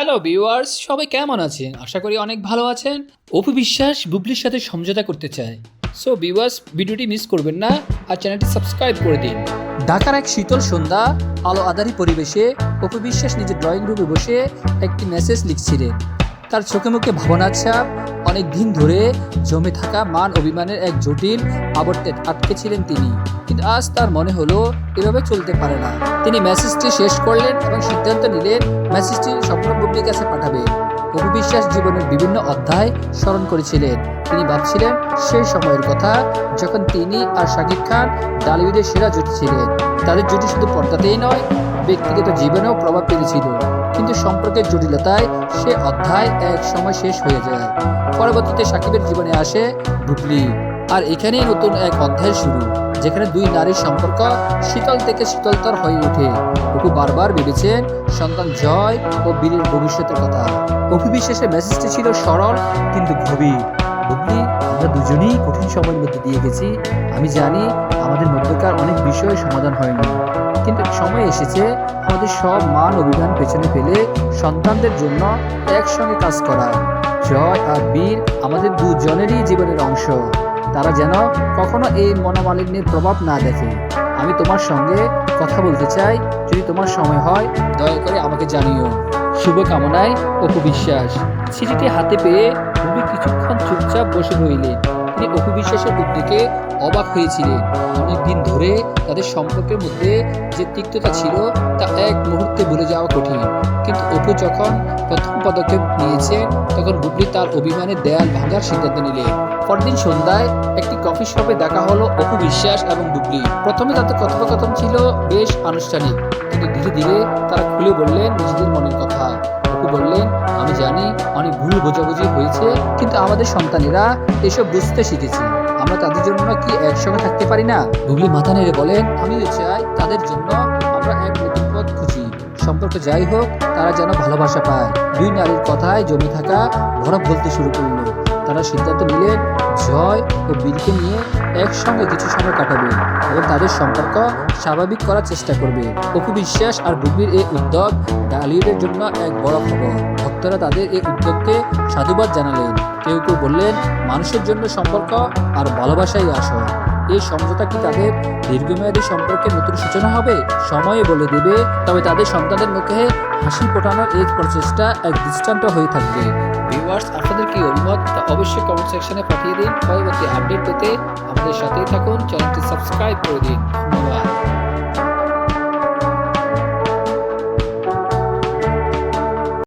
Hello viewers সবাই কেমন আছেন? আশা করি অনেক ভালো আছেন। অপু বিশ্বাস বুবলির সাথে সমঝোতা করতে চায়। সো ভিউয়ার্স ভিডিওটি মিস করবেন না আর চ্যানেলটি সাবস্ক্রাইব করে দিন। ঢাকার এক শীতল সন্ধ্যা, আলো আধারি পরিবেশে অপু বিশ্বাস নিজের ড্রয়িং রুমে বসে একটি মেসেজ লিখছিলেন। তার চোখে মুখে ভাবনার ছাপ অনেক দিন ধরে জমে থাকা মান অভিমানের এক জটিল আবর্তে আটকে ছিলেন তিনি। কিন্তু আজ তার মনে হলো, এভাবে চলতে পারে না। তিনি মেসেজটি শেষ করলেন এবং সিদ্ধান্ত নিলেন, মেসেজটি বুবলির কাছে পাঠাবে। অভিবিশ্বাস জীবনের বিভিন্ন অধ্যায় স্মরণ করেছিলেন। তিনি ভাবছিলেন সেই সময়ের কথা যখন তিনি আর শাকিব খান ডালিউডের সেরা জুটি ছিলেন। তাদের জুটি শুধু পর্দাতেই নয়, ব্যক্তিগত জীবনেও প্রভাব ফেলেছিল। কিন্তু সম্পর্কের জটিলতায় সে অধ্যায় এক সময় শেষ হয়ে যায়। পরবর্তীতে সাকিবের জীবনে আসে বুবলি আর এখানেই নতুন এক অধ্যায় শুরু, যেখানে দুই নারীর সম্পর্ক শীতল থেকে শীতলতর হয়ে ওঠে। অপু বারবার ভেবেছেন সন্তান জয় ও বীরের ভবিষ্যতের কথা। অপু বিশ্বাসের মেসেজটি ছিল সরল কিন্তু গভীর। বুবলি আমরা দুজনেই কঠিন সময়ের মধ্যে দিয়ে গেছি। আমি জানি আমাদের মধ্যকার অনেক বিষয় সমাধান হয়নি। কিন্তু সময় এসেছে, আমাদের সব মান অভিযান পেছনে ফেলে সন্তানদের জন্য একসঙ্গে কাজ করা। জয় আর বীর আমাদের দুজনেরই জীবনের অংশ। তারা যেন কখনো এই মনোমালিন্যের প্রভাব না দেখে। আমি তোমার সঙ্গে কথা বলতে চাই যদি তোমার সময় হয়, দয়া করে আমাকে জানিও। শুভকামনায় অপু বিশ্বাস। চিঠিটি হাতে পেয়ে রুবি কিছুক্ষণ চুপচাপ বসে রইলেন। তিনি অপু বিশ্বাসের উদ্যোগে অবাক হয়েছিলেন। অনেকদিন ধরে তাদের সম্পর্কের মধ্যে যে তিক্ততা ছিল, তা এক মুহূর্তে ভুলে যাওয়া কঠিন। কিন্তু অপু যখন প্রথম পদক্ষেপ নিয়েছেন তখন বুবলি তার অভিমানের দেয়াল ভাঙার সিদ্ধান্ত নিলেন পরদিন সন্ধ্যায় একটি কফি শপে দেখা হলো অপু বিশ্বাস এবং বুবলি প্রথমে তাদের কথোপকথন ছিল বেশ আনুষ্ঠানিক, কিন্তু ধীরে ধীরে তারা খুলে বললেন, নিজেদের মনের কথা। অপু বললেন, আমি জানি, অনেক ভুল বোঝাবুঝি হয়েছে, কিন্তু আমাদের সন্তানেরা এসব বুঝতে শিখেছে। আমরা তাদের জন্য কি একসঙ্গে থাকতে পারি না? বুবলি মাথা নেড়ে বলেন, আমিও চাই তাদের জন্য সম্পর্ক যাই হোক, তারা যেন ভালোবাসা পায়। দুই নারীর কথায় জমে থাকা বরফ বলতে শুরু করল। তারা সিদ্ধান্ত নিলেন জয় ও বীরকে নিয়ে একসঙ্গে কিছু সময় কাটাবে এবং তাদের সম্পর্ক স্বাভাবিক করার চেষ্টা করবে। অপু বিশ্বাস আর বুবির এই উদ্যোগ ডালিউডের জন্য এক বড় খবর। ভক্তরা তাদের এই উদ্যোগকে সাধুবাদ জানালেন। কেউ কেউ বললেন, মানুষের জন্য সম্পর্ক আর ভালোবাসাই আসল। এই সমঝোতা কি তাদের দীর্ঘমেয়াদী সম্পর্কে নতুন সূচনা হবে? সময়ে বলে দেবে, তবে তাদের সন্তানদের মুখে হাসি ফোটানোর এই প্রচেষ্টা এক দৃষ্টান্ত হয়ে থাকবে। ভিউয়ার্স, আপনাদের কি অনুমত তা অবশ্যই কমেন্ট সেকশনে পাঠিয়ে দিন। পরবর্তী আপডেট পেতে আমাদের সাথেই থাকুন। চ্যানেলটি সাবস্ক্রাইব করে দিন। ধন্যবাদ।